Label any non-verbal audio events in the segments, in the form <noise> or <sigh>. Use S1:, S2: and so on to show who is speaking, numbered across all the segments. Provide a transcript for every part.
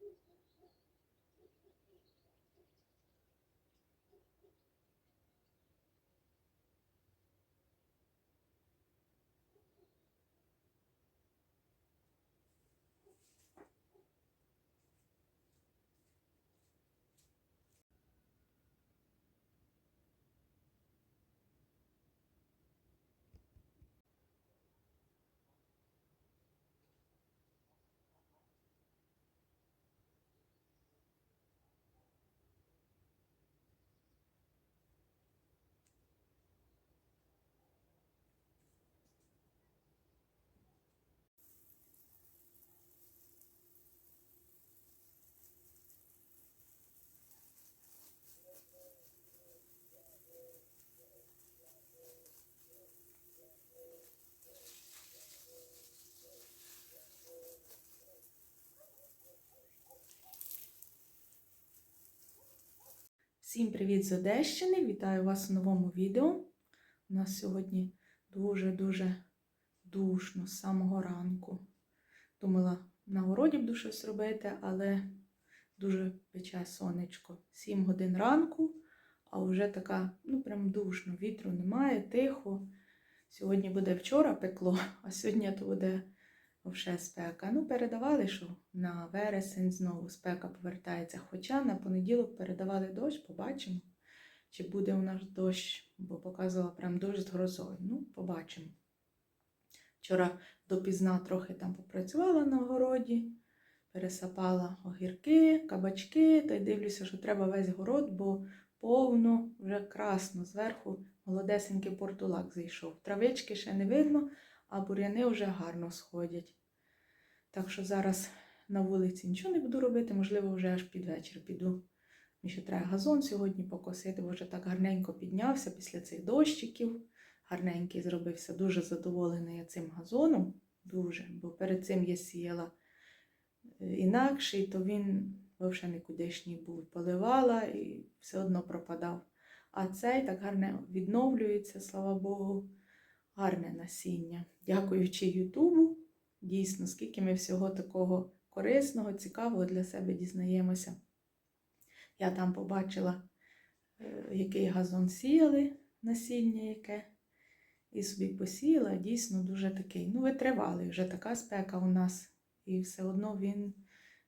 S1: Thank you. Всім привіт з Одещини! Вітаю вас у новому відео. У нас сьогодні дуже-дуже душно з самого ранку. Думала, на городі буду щось робити, але дуже пече сонечко. 7 годин ранку, а вже така, ну прям душно, вітру немає, тихо. Сьогодні буде вчора пекло, а сьогодні то буде вже спека. Ну, передавали, що на вересень знову спека повертається. Хоча на понеділок передавали дощ, побачимо, чи буде у нас дощ, бо показувала прям дощ з грозою. Ну, побачимо. Вчора допізна трохи там попрацювала на городі, пересапала огірки, кабачки, та й дивлюся, що треба весь город, бо повно, вже красно, зверху молодесенький портулак зайшов. Травички ще не видно, а буряни вже гарно сходять. Так що зараз на вулиці нічого не буду робити, можливо, вже аж під вечір піду. Мені ще треба газон сьогодні покосити, бо вже так гарненько піднявся після цих дощиків. Гарненький зробився. Дуже задоволений я цим газоном. Дуже, бо перед цим я сіяла е, інакший, то він взагалі нікудишній був. Поливала і все одно пропадав. А цей так гарно відновлюється, слава Богу, гарне насіння. Дякуючи Ютубу. Дійсно, скільки ми всього такого корисного, цікавого для себе дізнаємося. Я там побачила, е, який газон сіяли, насіння яке, і собі посіяла, дійсно дуже такий, ну, витривалий, вже така спека у нас, і все одно він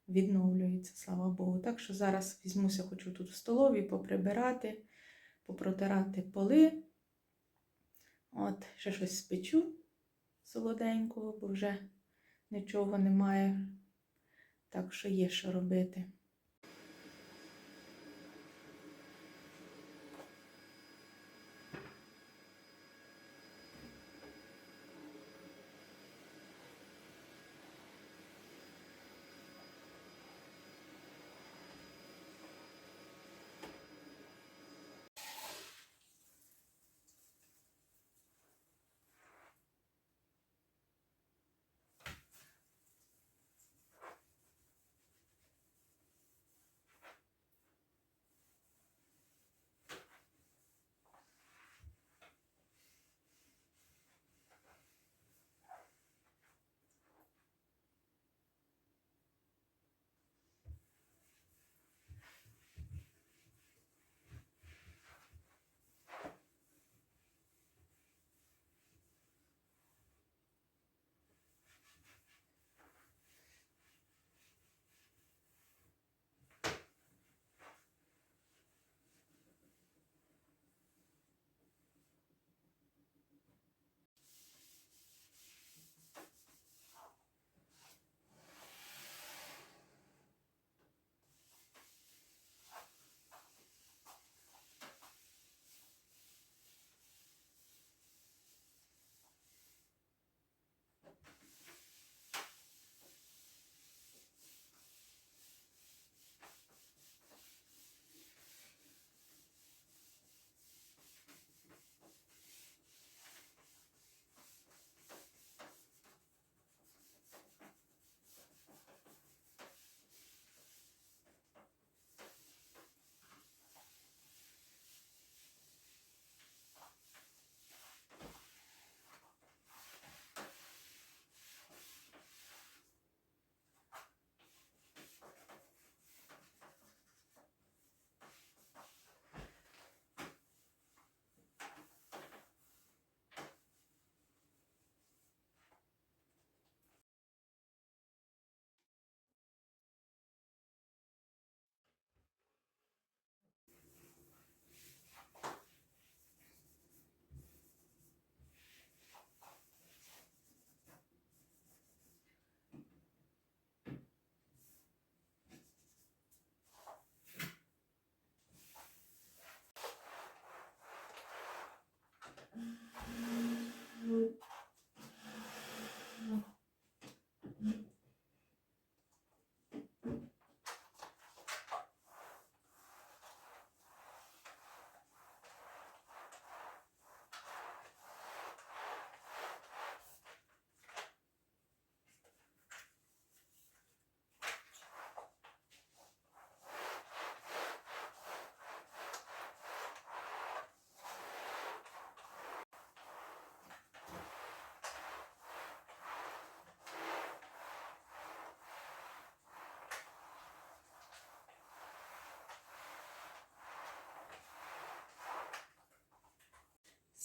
S1: відновлюється, слава Богу. Так що зараз візьмуся, хочу тут в столові поприбирати, попротирати поли. От, ще щось спечу солоденького, бо вже нічого немає. Так що є що робити.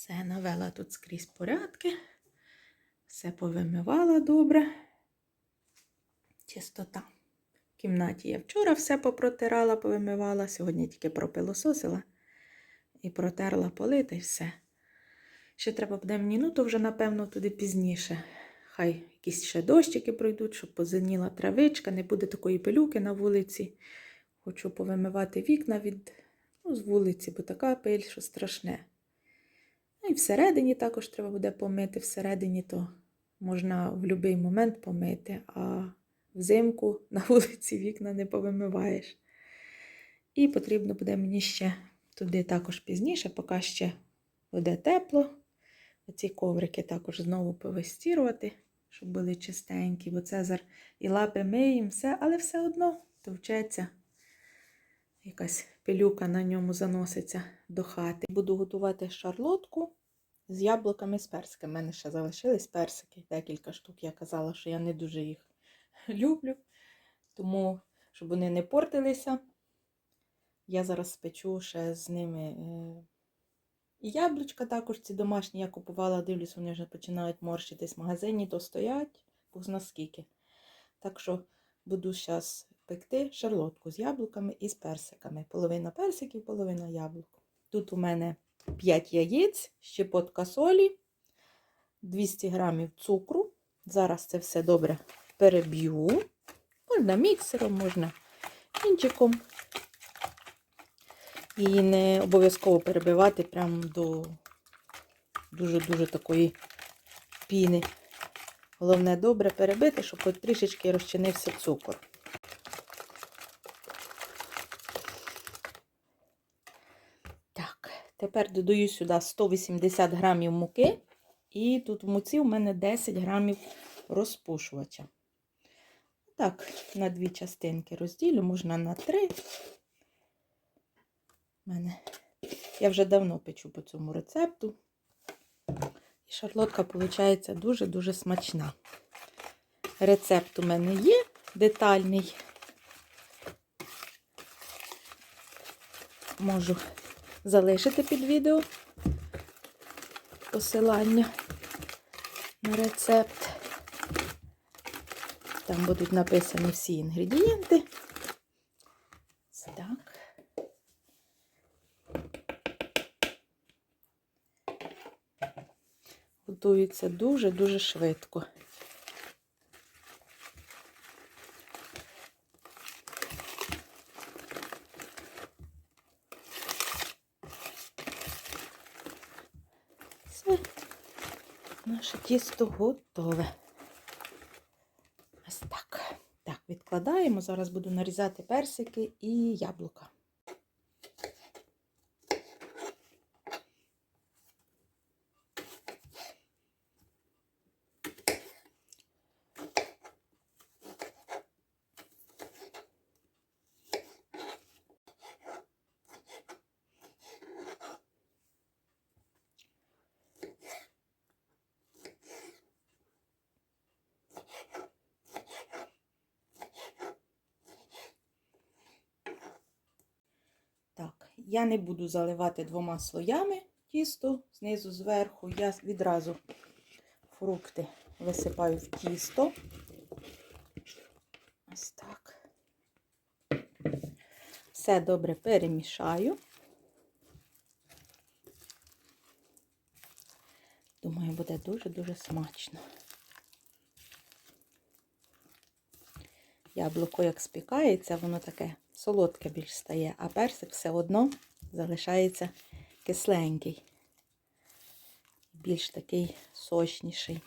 S1: Все, навела тут скрізь порядки. Все повимивала добре. Чистота. В кімнаті я вчора все попротирала, повимивала, сьогодні тільки пропилососила і протерла поли та й все. Ще треба буде мені, ну то вже, напевно, туди пізніше. Хай якісь ще дощики пройдуть, щоб позеніла травичка, не буде такої пилюки на вулиці. Хочу повимивати вікна від ну, з вулиці, бо така пиль, що страшне. Ну і всередині також треба буде помити. Всередині то можна в будь-який момент помити, а взимку <laughs> на вулиці вікна не повимиваєш. І потрібно буде мені ще туди також пізніше, поки ще буде тепло. Оці коврики також знову повестірувати, щоб були чистенькі, бо Цезар і лапи миємо, все, але все одно товчеться. Якась пилюка на ньому заноситься до хати. Буду готувати шарлотку з яблуками з персиками. У мене ще залишились персики, декілька штук. Я казала, що я не дуже їх <laughs> люблю. Тому, щоб вони не портилися, я зараз спечу ще з ними. е, І яблучка також ці домашні я купувала, дивлюсь, вони вже починають морщитись в магазині, то стоять, позна скільки. Так що буду зараз пекти шарлотку з яблуками і з персиками. Половина персиків, половина яблук. Тут у мене 5 яєць, щепотка солі, 200 грамів цукру. Зараз це все добре переб'ю. Можна міксером, можна інчиком. І не обов'язково перебивати прямо до дуже-дуже такої піни. Головне добре перебити, щоб трішечки розчинився цукор. Так, тепер додаю сюди 180 грамів муки. І тут в муці у мене 10 грамів розпушувача. Так, на дві частинки розділю, можна на три. Мене... Я вже давно печу по цьому рецепту. І шарлотка, виходить, дуже-дуже смачна. Рецепт у мене є детальний. Можу залишити під відео посилання на рецепт. Там будуть написані всі інгредієнти. Так. Готується дуже-дуже швидко. Все, наше тісто готове. Ось так. Так, відкладаємо. Зараз буду нарізати персики і яблука. Так, я не буду заливати двома слоями тісто знизу зверху. Я відразу фрукти висипаю в тісто. Ось так. Все добре перемішаю. Думаю, буде дуже-дуже смачно. Яблуко, як спікається, воно таке солодке більш стає, а персик все одно залишається кисленький, більш такий сочніший.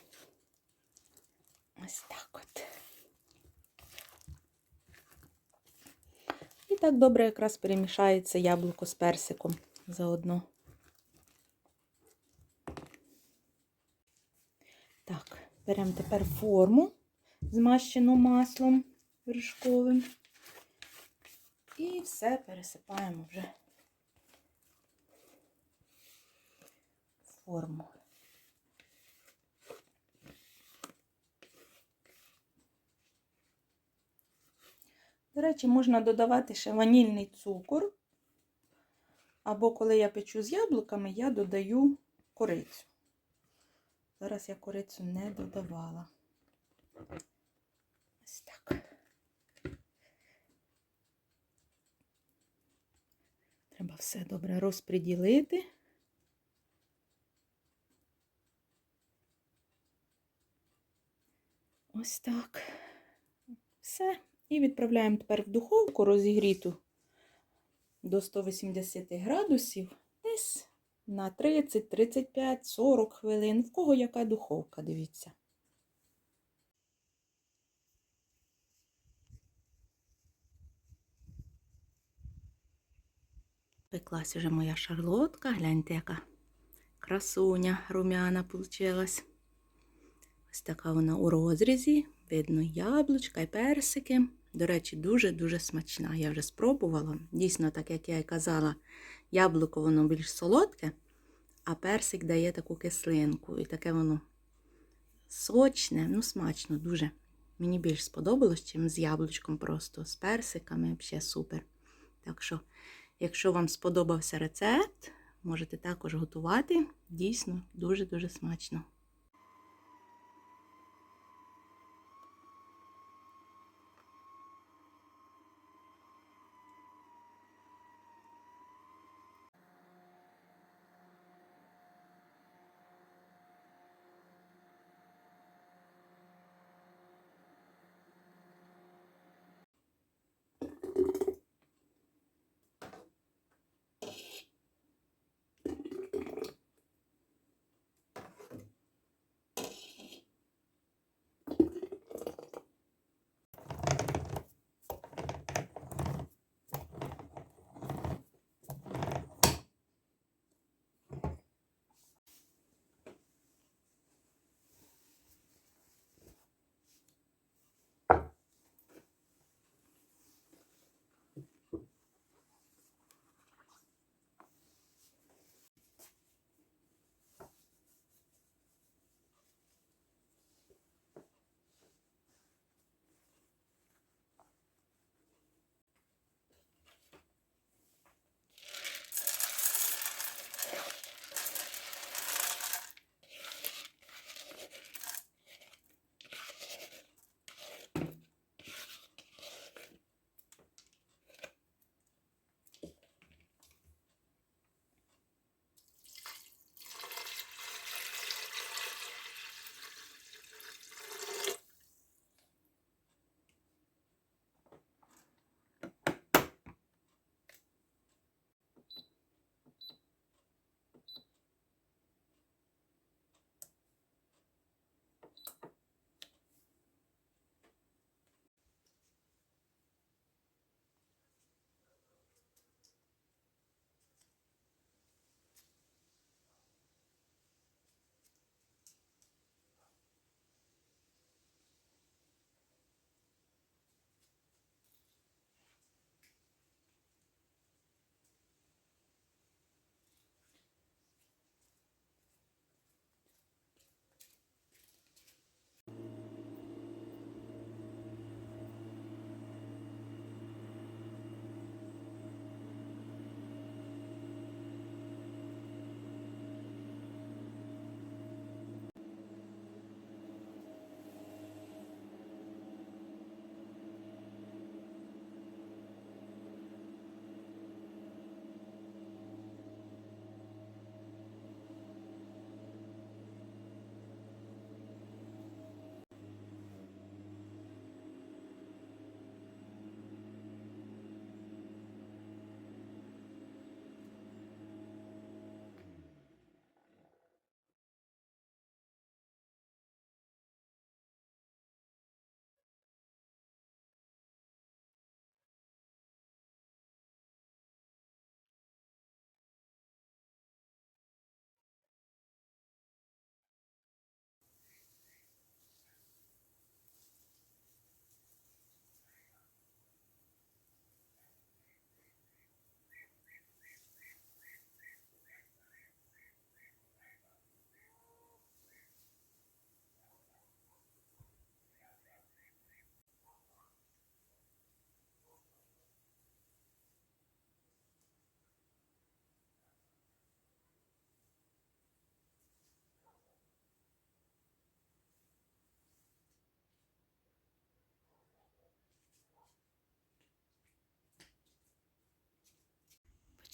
S1: Ось так от. І так добре якраз перемішається яблуко з персиком заодно. Так, беремо тепер форму, змащену маслом вершковим. І все пересипаємо вже в форму. До речі, можна додавати ще ванільний цукор. Або коли я печу з яблуками, я додаю корицю. Зараз я корицю не додавала. Ось так. Треба все добре розподілити. Ось так. Все. І відправляємо тепер в духовку розігріту до 180 градусів. Десь на 30, 35, 40 хвилин. В кого яка духовка, дивіться. Пеклась уже моя шарлотка. Гляньте, яка красуня румяна получилась. Ось така вона у розрізі. Видно яблучка і персики. До речі, дуже-дуже смачна. Я вже спробувала. Дійсно, так як я і казала, яблуко воно більш солодке, а персик дає таку кислинку. І таке воно сочне, ну, смачно, дуже. Мені більш сподобалось, чим з яблучком просто, з персиками, взагалі супер. Так що, якщо вам сподобався рецепт, можете також готувати. Дійсно, дуже-дуже смачно.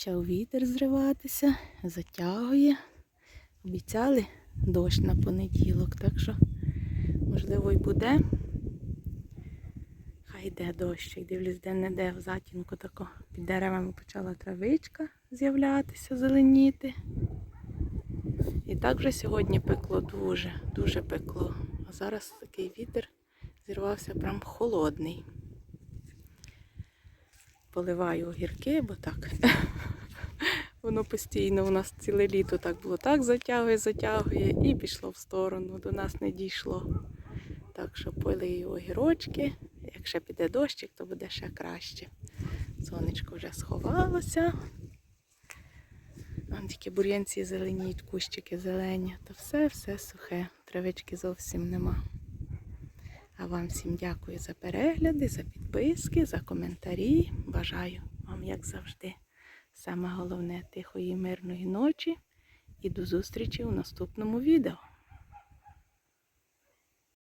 S1: Почав вітер зриватися, затягує. Обіцяли дощ на понеділок, так що, можливо, й буде. Хай йде дощик. Дивлюсь, де-не-де в затінку тако під деревами почала травичка з'являтися, зеленіти. І так вже сьогодні пекло дуже, дуже пекло. А зараз такий вітер зірвався прям холодний. Поливаю огірки, бо так. Воно постійно у нас ціле літо так було. Так затягує, затягує і пішло в сторону. До нас не дійшло. Так що полию огірочки. Як ще піде дощик, то буде ще краще. Сонечко вже сховалося. Там тільки бур'янці зеленіють, кущики зелені. Та все, все сухе. Травички зовсім нема. А вам всім дякую за перегляди, за підписки, за коментарі. Бажаю вам, як завжди, саме головне тихої, мирної ночі. І до зустрічі у наступному відео.